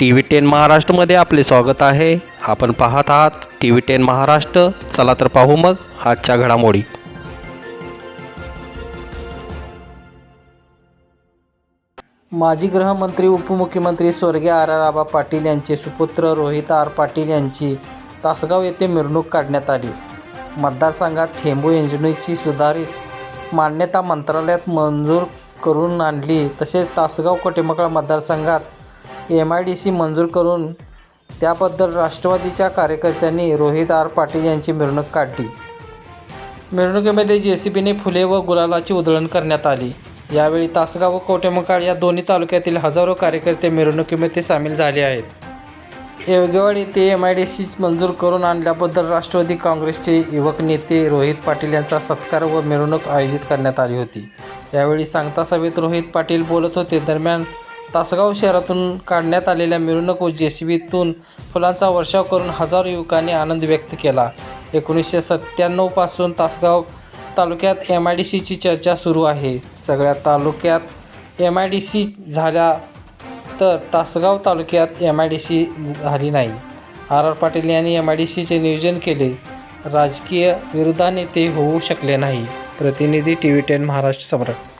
T V ten महाराष्ट्रमध्ये आपले स्वागत आहे. आपण पाहत आहात टी व्ही टेन महाराष्ट्र. चला तर पाहू मग आजच्या घडामोडी. माजी गृहमंत्री उपमुख्यमंत्री स्वर्गीय आर आर आबा पाटील यांचे सुपुत्र रोहित आर पाटील यांची तासगाव येथे मिरवणूक काढण्यात आली. मतदारसंघात थेंबू योजनेची सुधारित मान्यता मंत्रालयात मंजूर करून आणली. तसेच तासगाव कोटेमकळा मतदारसंघात एम आय डी सी मंजूर करून त्याबद्दल राष्ट्रवादीच्या कार्यकर्त्यांनी रोहित आर पाटील यांची मिरवणूक काढली. मिरवणुकीमध्ये जे सी बीने फुले व गुलालाची उधळण करण्यात आली. यावेळी तासगाव व कोटेमकाळ या दोन्ही तालुक्यातील हजारो कार्यकर्ते मिरवणुकीमध्ये सामील झाले आहेत. येवगेवाड येथे एम आय डी सी मंजूर करून आणल्याबद्दल राष्ट्रवादी काँग्रेसचे युवक नेते रोहित पाटील यांचा सत्कार व मिरवणूक आयोजित करण्यात आली होती. यावेळी सांगता सभेत रोहित पाटील बोलत होते. दरम्यान तासगाव शहरातून काढण्यात आलेल्या मिरवणूक व जे सी बीतून फुलांचा वर्षाव करून हजारो युवकांनी आनंद व्यक्त केला. एकोणीसशे सत्त्याण्णवपासून तासगाव तालुक्यात एम आय डी सीची चर्चा सुरू आहे. सगळ्या तालुक्यात एम आय डी सी झाल्या तर तासगाव तालुक्यात एम आय डी सी झाली नाही. आर आर पाटील यांनी एम आय डी सीचे नियोजन केले. राजकीय विरोधाने ते होऊ शकले नाही. प्रतिनिधी टी व्ही टेन महाराष्ट्र सम्राट